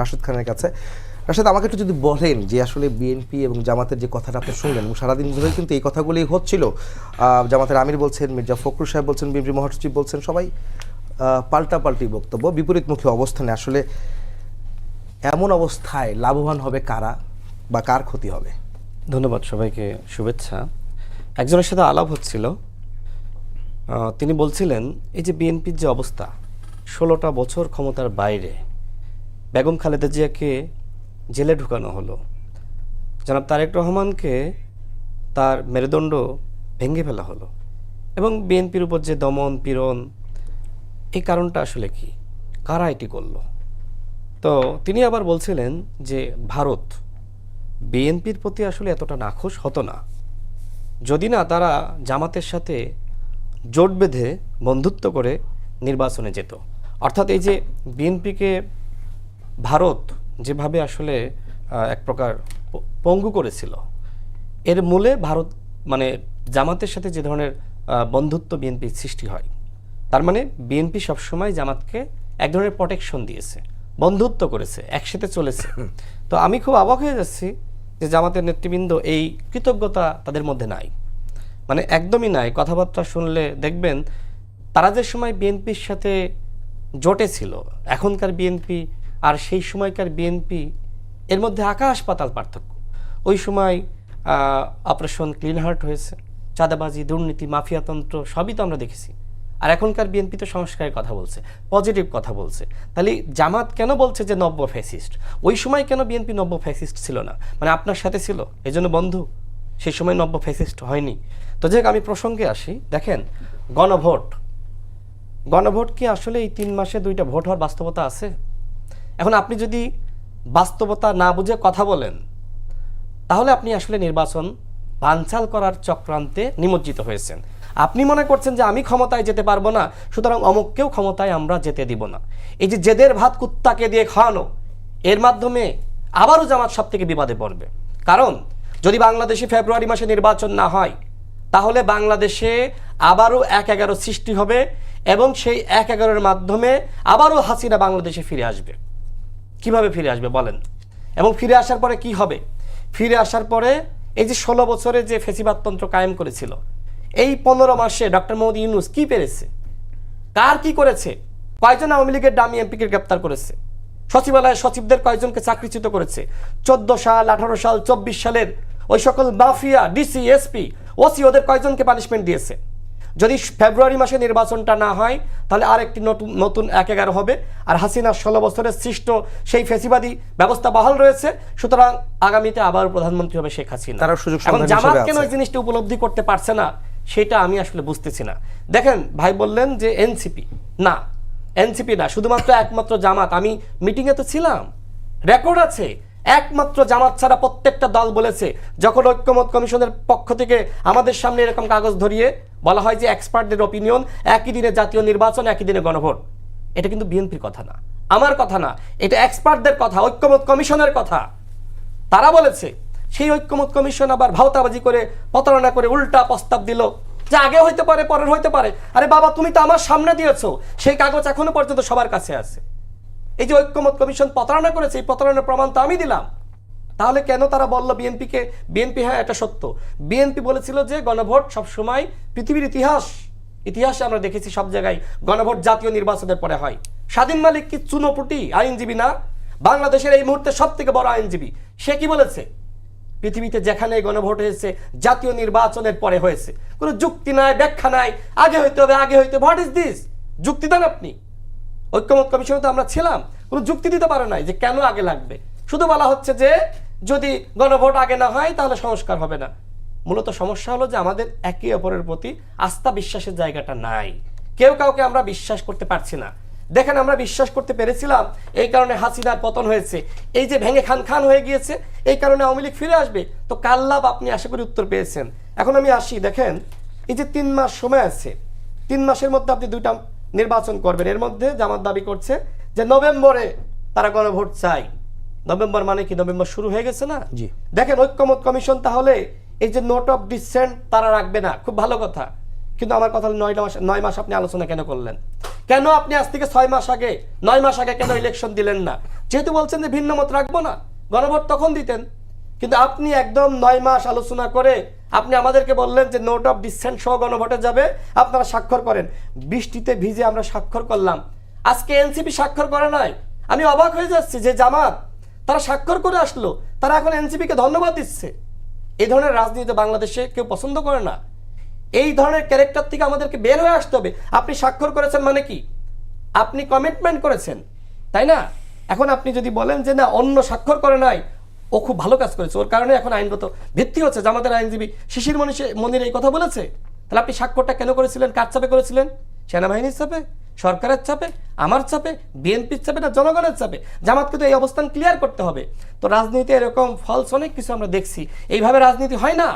রাশেদ খানের কাছে। রাশেদ, আমাকে একটু যদি বলেন যে আসলে বিএনপি এবং জামাতের যে কথাটা আপনি শুনলেন সারাদিন ধরে কিন্তু এই কথাগুলি হচ্ছিল জামাতের আমির বলছেন, মির্জা ফখরুল সাহেব বলছেন, বিএনপি মহাসচিব বলছেন, সবাই পাল্টাপাল্টি বক্তব্য, বিপরীতমুখী অবস্থানে আসলে এমন অবস্থায় লাভবান হবে কারা বা কার ক্ষতি হবে? ধন্যবাদ সবাইকে, শুভেচ্ছা। একজনের সাথে আলাপ হচ্ছিল। তিনি বলছিলেন, এই যে বিএনপির যে অবস্থা, ষোলোটা বছর ক্ষমতার বাইরে বেগম খালেদা জিয়াকে জেলে ঢুকানো হলো। জনাব তারেক রহমানকে তার মেরুদণ্ড ভেঙে ফেলা হলো এবং বিএনপির উপর যে দমন, পীড়ন, এই কারণটা আসলে কি? কারা এটি করল? তো তিনি আবার বলছিলেন যে ভারত বিএনপির প্রতি আসলে এতটা নাখোশ হতো না। যদি না তারা জামাতের সাথে জোট বেঁধে বন্ধুত্ব করে নির্বাচনে যেত। অর্থাৎ এই যে বিএনপিকে ভারত যেভাবে আসলে এক প্রকার পঙ্গু করেছিল, এর মূলে ভারত মানে জামাতের সাথে যে ধরনের বন্ধুত্ব বিএনপির সৃষ্টি হয়, তার মানে বিএনপি সবসময় জামাতকে এক ধরনের প্রোটেকশন দিয়েছে, বন্ধুত্ব করেছে, একসাথে চলেছে। তো আমি খুব অবাক হয়ে যাচ্ছি যে জামাতের নেতৃবৃন্দ এই কৃতজ্ঞতা তাদের মধ্যে নাই। মানে একদমই নাই, কথাবার্তা শুনলে দেখবেন তারা যে সময় বিএনপির সাথে জোটে ছিল, এখনকার বিএনপি আর সেই সময়কার বিএনপি, এর মধ্যে আকাশ পাতাল পার্থক্য। ওই সময় অপারেশন ক্লিন হার্ট হয়েছে, চাঁদাবাজি, দুর্নীতি, মাফিয়াতন্ত্র, সবই তো আমরা দেখেছি। আর এখনকার বিএনপি তো সংস্কারের কথা বলছে পজিটিভ কথা বলছে। তাহলে জামাত কেন বলছে যে নব্য ফ্যাসিস্ট ওই সময় কেন বিএনপি নব্য ফ্যাসিস্ট ছিল না? মানে আপনার সাথে ছিল এই জন্য বন্ধু। সেই সময় নব্য ফ্যাসিস্ট হয়নি। তো যাক আমি প্রসঙ্গে আসি। দেখেন, গণভোট। গণভোট কি আসলে এই তিন মাসে দুইটা ভোট হওয়ার বাস্তবতা আছে? এখন আপনি যদি বাস্তবতা না বুঝে কথা বলেন, তাহলে আপনি আসলে নির্বাচন বানচাল করার চক্রান্তে নিমজ্জিত হয়েছেন। আপনি মনে করছেন যে আমি ক্ষমতায় যেতে পারব না, সুতরাং অমুককেও ক্ষমতায় আমরা যেতে দিব না। এই যে জেদের ভাত কুত্তাকে দিয়ে খাওয়ানো, এর মাধ্যমে আবারও জামাত সব থেকে বিবাদে পড়বে। কারণ, যদি বাংলাদেশে ফেব্রুয়ারি মাসে নির্বাচন না হয়, তাহলে বাংলাদেশে আবারও এক এগারো সৃষ্টি হবে এবং সেই এক এগারোর মাধ্যমে আবারও হাসিনা বাংলাদেশে ফিরে আসবে। কীভাবে ফিরে আসবে বলেন? এবং ফিরে আসার পরে কি হবে? ফিরে আসার পরে এই যে ষোলো বছরে যে ফেসিবাদতন্ত্র কায়েম করেছিল, এই পনেরো মাসে ডক্টর মোহাম্মদ ইউনুস কি পেরেছে? কার কি করেছে? কয়জন আওয়ামী লীগের ডামি এমপিকে গ্রেপ্তার করেছে? সচিবালয়ে সচিবদের কয়জনকে চাকরিচ্যুত করেছে? চোদ্দ সাল, আঠারো সাল, চব্বিশ সালের ওই সকল মাফিয়া, ডিসি, এসপি, ওসি, ওদের কয়জনকে পানিশমেন্ট দিয়েছে? যদি ফেব্রুয়ারি মাসে নির্বাচনটা না হয় তাহলে আরেকটি নতুন নতুন এক এগারো হবে। আর হাসিনার ষোলো বছরের সৃষ্ট সেই ফেসিবাদী ব্যবস্থা বহাল রয়েছে। সুতরাং আগামীতে আবার প্রধানমন্ত্রী হবে শেখ হাসিনা। তারা সুযোগ এখন জামাত কেন। ওই জিনিসটা উপলব্ধি করতে পারছে না সেটা আমি আসলে বুঝতেছি না। দেখেন ভাই বললেন যে এনসিপি। না এনসিপি না শুধুমাত্র একমাত্র জামাত। আমি মিটিংয়ে তো ছিলাম। রেকর্ড আছে। একমাত্র জামাত ছাড়া প্রত্যেকটা দল বলেছে, যখন ঐক্যমত কমিশনের পক্ষ থেকে আমাদের সামনে এরকম কাগজ ধরিয়ে বলা হয় যে এক্সপার্টদের অপিনিয়ন একই দিনে জাতীয় নির্বাচন, একই দিনে গণভোট। এটা কিন্তু বিএনপির কথা না। আমার কথা না, এটা এক্সপার্টদের কথা, ঐক্যমত কমিশনের কথা। তারা বলেছে, সেই ঐক্যমত কমিশন আবার ভাওতাবাজি করে, প্রতারণা করে উল্টা প্রস্তাব দিল। যে আগে হইতে পারে, পরের হইতে পারে। আরে বাবা, তুমি তো আমার সামনে দিয়েছ। সেই কাগজ এখনও পর্যন্ত সবার কাছে আছে। এই যে ঐক্যমত কমিশন প্রতারণা করেছে, এই প্রতারণার প্রমাণ তো আমি দিলাম। তাহলে কেন তারা বলল বিএনপিকে? বিএনপি হ্যাঁ এটা সত্য। বিএনপি বলেছিল যে গণভোট সবসময় পৃথিবীর ইতিহাস, ইতিহাসে আমরা দেখেছি সব জায়গায় গণভোট জাতীয় নির্বাচনের পরে হয়। স্বাধীন মালিক কি চুনোপুটি, আইনজীবী না? বাংলাদেশের এই মুহূর্তে সব থেকে বড় আইনজীবী। সে কি বলেছে? পৃথিবীতে যেখানে গণভোট হয়েছে, জাতীয় নির্বাচনের পরে হয়েছে। কোনো যুক্তি নাই, ব্যাখ্যা নাই। আগে হইতে হবে, আগে হইতে হোয়াট ইজ দিস যুক্তি দেন আপনি। ঐক্যমত কমিশনে তো আমরা ছিলাম, কোনো যুক্তি দিতে পারে নাই যে কেন আগে লাগবে। শুধু বলা হচ্ছে যে, যদি গণভোট আগে না হয়, তাহলে সংস্কার হবে না। মূলত সমস্যা হলো যে আমাদের একে অপরের প্রতি আস্থা বিশ্বাসের জায়গাটা নাই। কেউ কাউকে আমরা বিশ্বাস করতে পারছি না। দেখেন, আমরা বিশ্বাস করতে পেরেছিলাম, এই কারণে হাসিনার পতন হয়েছে। এই যে ভেঙে খান খান হয়ে গিয়েছে, এই কারণে আওয়ামী লীগ ফিরে আসবে। তো কাল লাভ আপনি আশা করি উত্তর পেয়েছেন? এখন আমি আসি, দেখেন, এই যে তিন মাস সময় আছে, তিন মাসের মধ্যে আপনি দুইটা নির্বাচন করবেন। এর মধ্যে জামাত দাবি করছে যে নভেম্বরে তারা গণভোট চাই নভেম্বর মানে কি? নভেম্বর শুরু হয়ে গেছে না? জি। দেখেন ঐক্যমত কমিশন তাহলে এই যে নোট অফ ডিসেন্ট তারা রাখবে না। খুব ভালো কথা। কিন্তু আমার কথা নয়টা মাস নয় মাস আপনি আলোচনা কেন করলেন? কেন আপনি আজ থেকে ছয় মাস আগে নয় মাস আগে কেন ইলেকশন দিলেন না? যেহেতু বলছেন যে ভিন্ন মত রাখব না। গণভোট তখন দিতেন। কিন্তু আপনি একদম নয় মাস আলোচনা করে আপনি আমাদেরকে বললেন যে নোট অফ ডিসেন্ট সহ গণভোটে যাবে, আপনারা স্বাক্ষর করেন। বৃষ্টিতে ভিজে আমরা স্বাক্ষর করলাম। আজকে এনসিপি স্বাক্ষর করে নাই। আমি অবাক হয়ে যাচ্ছি যে জামাত, তারা স্বাক্ষর করে আসলো। তারা এখন এনসিপিকে ধন্যবাদ দিচ্ছে। এই ধরনের রাজনীতি বাংলাদেশে কেউ পছন্দ করে না। এই ধরনের ক্যারেক্টার থেকে আমাদেরকে বের হয়ে আসতে হবে। আপনি স্বাক্ষর করেছেন মানে কি? আপনি কমিটমেন্ট করেছেন, তাই না? এখন আপনি যদি বলেন যে না, অন্য স্বাক্ষর করে নাই ও খুব ভালো কাজ করেছে। ওর কারণে এখন আইনগত ভিত্তি হচ্ছে জামাতের আইনজীবী শিশির মনীষে মন্দির এই কথা বলেছে। তাহলে আপনি স্বাক্ষরটা কেন করেছিলেন? কার চাপে করেছিলেন? সেনাবাহিনীর চাপে? সরকারের চাপে? আমার চাপে? বিএনপির চাপে না জনগণের চাপে? জামাতকে তো এই অবস্থান ক্লিয়ার করতে হবে। তো রাজনীতি এরকম ফলস অনেক কিছু আমরা দেখছি। এইভাবে রাজনীতি হয় না।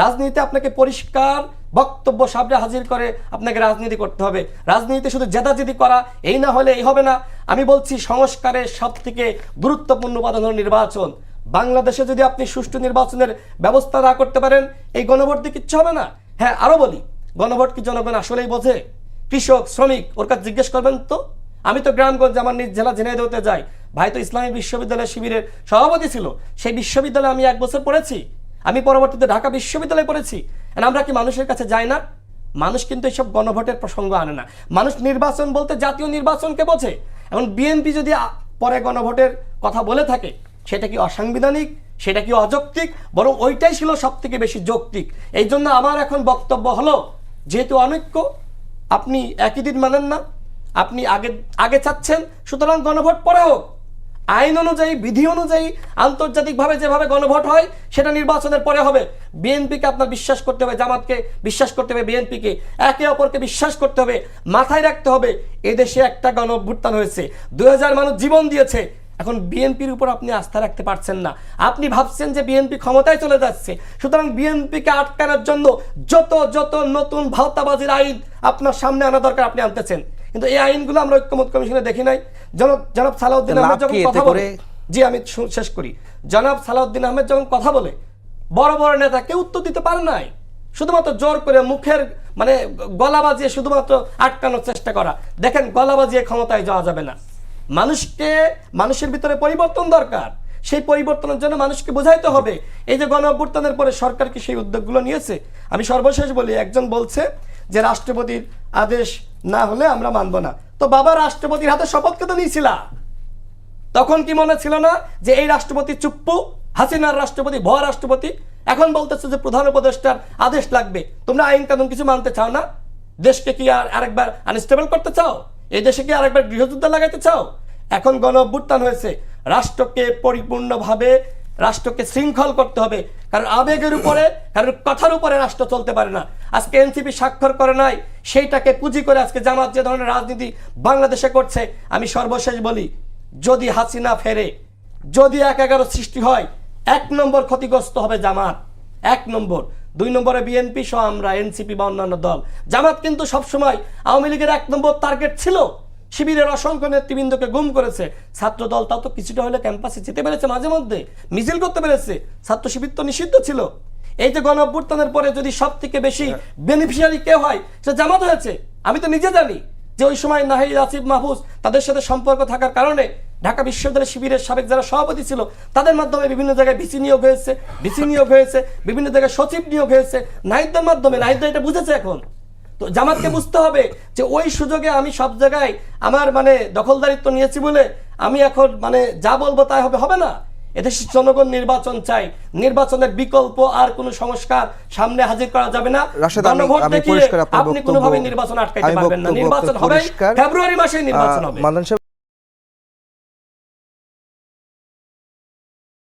রাজনীতিতে আপনাকে পরিষ্কার বক্তব্য সামনে হাজির করে আপনাকে রাজনীতি করতে হবে। রাজনীতিতে শুধু জেদাজেদি করা, এই না হলে এই হবে না। আমি বলছি সংস্কারের সব থেকে গুরুত্বপূর্ণ উপাদান হলো নির্বাচন। বাংলাদেশে যদি আপনি সুষ্ঠু নির্বাচনের ব্যবস্থা না করতে পারেন, এই গণভোট দিয়ে কিচ্ছু হবে না। হ্যাঁ আরও বলি, গণভোট কি জনগণ আসলেই বোঝে? কৃষক, শ্রমিক, ওর কাছে জিজ্ঞেস করবেন তো? আমি তো গ্রামগঞ্জ আমার নিজ জেলা ঝিনাইদহতে যাই। ভাই তো ইসলামী বিশ্ববিদ্যালয় শিবিরের সভাপতি ছিল। সেই বিশ্ববিদ্যালয়ে আমি এক বছর পড়েছি। আমি পরবর্তীতে ঢাকা বিশ্ববিদ্যালয়ে পড়েছি। আমরা কি মানুষের কাছে যাই না? মানুষ কিন্তু এইসব গণভোটের প্রসঙ্গ আনে না। মানুষ নির্বাচন বলতে জাতীয় নির্বাচনকে বোঝে। এখন বিএনপি যদি পরে গণভোটের কথা বলে থাকে সেটা কি অসাংবিধানিক? সেটা কি অযৌক্তিক? বরং ওইটাই ছিল সব থেকে বেশি যৌক্তিক। এই জন্য আমার এখন বক্তব্য হলো, যেহেতু অনৈক্য, আপনি একই দিন মানেন না, আপনি আগে আগে চাচ্ছেন, সুতরাং গণভোট পরে হোক। আইন অনুযায়ী, বিধি অনুযায়ী, আন্তর্জাতিকভাবে যেভাবে গণভোট হয়, সেটা নির্বাচনের পরে হবে। বিএনপিকে আপনার বিশ্বাস করতে হবে, জামাতকে বিশ্বাস করতে হবে, বিএনপিকে। একে অপরকে বিশ্বাস করতে হবে, মাথায় রাখতে হবে, এদেশে একটা গণ হয়েছে। দুই হাজার মানুষ জীবন দিয়েছে এখন বিএনপির উপর আপনি আস্থা রাখতে পারছেন না। আপনি ভাবছেন যে বিএনপি ক্ষমতায় চলে যাচ্ছে। সুতরাং বিএনপিকে আটকানোর জন্য যত যত নতুন ভাওতাবাজির আইন আপনার সামনে আনা দরকার আপনি আনতেছেন। কিন্তু এই আইনগুলো আমরা ঐক্যমত কমিশনে দেখি নাই। জনাব জনাব সালাউদ্দিন আহমেদ যখন কথা বলে জি আমি শেষ করি। জনাব সালাউদ্দিন আহমেদ যখন কথা বলে বড় বড় নেতা কেউ উত্তর দিতে পারে নাই। শুধুমাত্র জোর করে মুখের মানে গলা বাজিয়ে শুধুমাত্র আটকানোর চেষ্টা করা। দেখেন গলা বাজিয়ে ক্ষমতায় যাওয়া যাবে না। মানুষকে, মানুষের ভিতরে পরিবর্তন দরকার। সেই পরিবর্তনের জন্য মানুষকে বোঝাইতে হবে। এই যে গণ অভ্যুত্থানের পরে সরকার কি সেই উদ্যোগগুলো নিয়েছে? আমি সর্বশেষ বলি, একজন বলছে যে রাষ্ট্রপতির আদেশ না হলে আমরা মানব না। তো বাবা রাষ্ট্রপতির হাতে শপথকে তো নিয়েছিলা? তখন কি মনে ছিল না যে এই রাষ্ট্রপতি চুপ্পু, হাসিনার রাষ্ট্রপতি, ভয় রাষ্ট্রপতি? এখন বলতেছে যে প্রধান উপদেষ্টার আদেশ লাগবে। তোমরা আইন কানুন কিছু মানতে চাও না? দেশকে কি আর আরেকবার আনস্টেবল করতে চাও? এই দেশে কি আরেকবার গৃহযুদ্ধ লাগাইতে চাও? এখন গণ অভ্যুত্থান হয়েছে। রাষ্ট্রকে পরিপূর্ণভাবে, রাষ্ট্রকে শৃঙ্খল করতে হবে। কারণ আবেগের উপরে, কারণ কথার উপরে রাষ্ট্র চলতে পারে না। আজকে এনসিপি স্বাক্ষর করে নাই, সেইটাকে পুঁজি করে আজকে জামাত যে ধরনের রাজনীতি বাংলাদেশে করছে, আমি সর্বশেষ বলি, যদি হাসিনা ফেরে, যদি এক এগারো সৃষ্টি হয়, এক নম্বর ক্ষতিগ্রস্ত হবে জামাত। এক নম্বর। দুই নম্বরে বিএনপি সহ আমরা এনসিপি বা অন্যান্য দল। জামাত কিন্তু সবসময় আওয়ামী লীগের এক নম্বর টার্গেট ছিল। শিবিরের অসংখ্য নেতৃবৃন্দকে গুম করেছে। ছাত্র দল তাও তো কিছুটা হলে ক্যাম্পাসে যেতে পেরেছে মাঝে মধ্যে। মিছিল করতে পেরেছে। ছাত্র শিবির তো নিষিদ্ধ ছিল। এই যে গণ অভ্যুত্থানের পরে যদি সব থেকে বেশি বেনিফিশিয়ারি কে হয় সে জামাত হয়েছে। আমি তো নিজে জানি যে ওই সময় নাহিদ আসিফ মাহফুজ তাদের সাথে সম্পর্ক থাকার কারণে ঢাকা বিশ্ববিদ্যালয় শিবিরের সাবেক যারা সভাপতি ছিল তাদের মাধ্যমে বিভিন্ন জায়গায় ভিসি নিয়োগ হয়েছে ভিসি নিয়োগ হয়েছে বিভিন্ন জায়গায় সচিব নিয়োগ হয়েছে। নাহিদদের মাধ্যমে নাহিদ এটা বুঝেছে এখন। তো জামাতকে বুঝতে হবে যে ওই সুযোগে আমি সব জায়গায় আমার মানে দখলদারিত্ব নিয়েছি বলে আমি এখন মানে যা বলব তাই হবে হবে না। এদেশের জনগণ নির্বাচন চাই। নির্বাচনের বিকল্প আর কোনো সংস্কার সামনে হাজির করা যাবে না। গণভোট দেখিয়ে আপনি কোনোভাবে নির্বাচন আটকাইতে পারবেন না। নির্বাচন হবে ফেব্রুয়ারি মাসে নির্বাচন হবে।